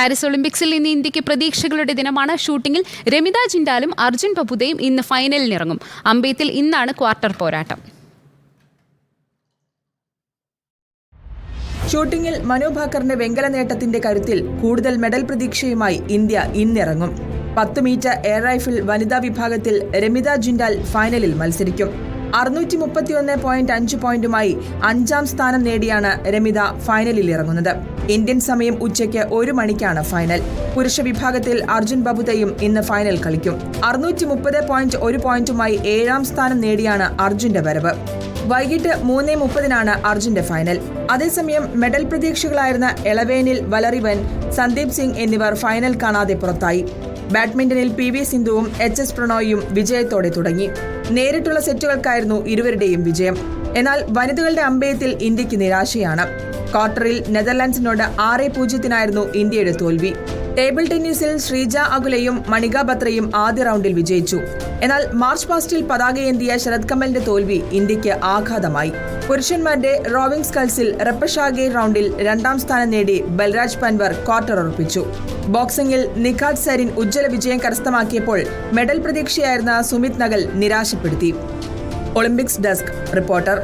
Paris ഒളിമ്പിക്സിൽ ഇന്ന് ഇന്ത്യയ്ക്ക് പ്രതീക്ഷകളുടെ ദിനമാണ്. ഷൂട്ടിംഗിൽ രമിത ജിൻഡാലും അർജുൻ പപ്പുതയും ഇന്ന് ഫൈനലിനിറങ്ങും അമ്പയത്തിൽ ഇന്നാണ് ക്വാർട്ടർ പോരാട്ടം. ഷൂട്ടിംഗിൽ മനോഭാക്കറിന്റെ വെങ്കല നേട്ടത്തിന്റെ കരുത്തിൽ കൂടുതൽ മെഡൽ പ്രതീക്ഷയുമായി ഇന്ത്യ ഇന്നിറങ്ങും. പത്ത് മീറ്റർ എയർ റൈഫിൾ വനിതാ വിഭാഗത്തിൽ രമിത ജിൻഡാൽ ഫൈനലിൽ മത്സരിക്കും. അറുന്നൂറ്റി മുപ്പത്തിയൊന്ന് പോയിന്റ് അഞ്ച് പോയിന്റുമായി അഞ്ചാം സ്ഥാനം നേടിയാണ് രമിത ഫൈനലിൽ ഇറങ്ങുന്നത്. ഇന്ത്യൻ സമയം ഉച്ചയ്ക്ക് ഒരു മണിക്കാണ് ഫൈനൽ. പുരുഷ വിഭാഗത്തിൽ അർജുൻ ബബുതയും ഇന്ന് ഫൈനൽ കളിക്കും. അറുന്നൂറ്റി മുപ്പത് പോയിന്റ് ഒരു പോയിന്റുമായി ഏഴാം സ്ഥാനം നേടിയാണ് അർജുന്റെ വരവ്. വൈകിട്ട് മൂന്നേ മുപ്പതിനാണ് അർജുന്റെ ഫൈനൽ. അതേസമയം മെഡൽ പ്രതീക്ഷകളായിരുന്ന എളവേനിൽ വലറിവൻ സന്ദീപ് സിംഗ് എന്നിവർ ഫൈനൽ കാണാതെ പുറത്തായി. ബാഡ്മിന്റണിൽ പി വി സിന്ധുവും എച്ച് എസ് പ്രണോയും വിജയത്തോടെ തുടങ്ങി. നേരിട്ടുള്ള സെറ്റുകൾക്കായിരുന്നു ഇരുവരുടെയും വിജയം. എന്നാൽ വനിതകളുടെ അമ്പയത്തിൽ ഇന്ത്യയ്ക്ക് നിരാശയാണ്. ക്വാർട്ടറിൽ നെതർലാൻഡ്സിനോട് ആറ് പൂജ്യത്തിനായിരുന്നു ഇന്ത്യയുടെ തോൽവി. ടേബിൾ ടെന്നീസിൽ ശ്രീജ അകുലയും മണിക ബത്രയും ആദ്യ റൗണ്ടിൽ വിജയിച്ചു. എന്നാൽ മാർച്ച് പാസ്റ്റിൽ പതാകയേന്തിയ ശരത് കമലിന്റെ തോൽവി ഇന്ത്യയ്ക്ക് ആഘാതമായി. പുരുഷന്മാരുടെ റോവിംഗ് സ്കൾസിൽ റെപ്പഷാഗെ റൗണ്ടിൽ രണ്ടാം സ്ഥാനം നേടി ബൽരാജ് പൻവർ ക്വാർട്ടർ ഉറപ്പിച്ചു. ബോക്സിംഗിൽ നിഖാദ് സരിൻ ഉജ്ജ്വല വിജയം കരസ്ഥമാക്കിയപ്പോൾ മെഡൽ പ്രതീക്ഷയായിരുന്ന Sumit Nagal നിരാശപ്പെടുത്തി. Olympics desk reporter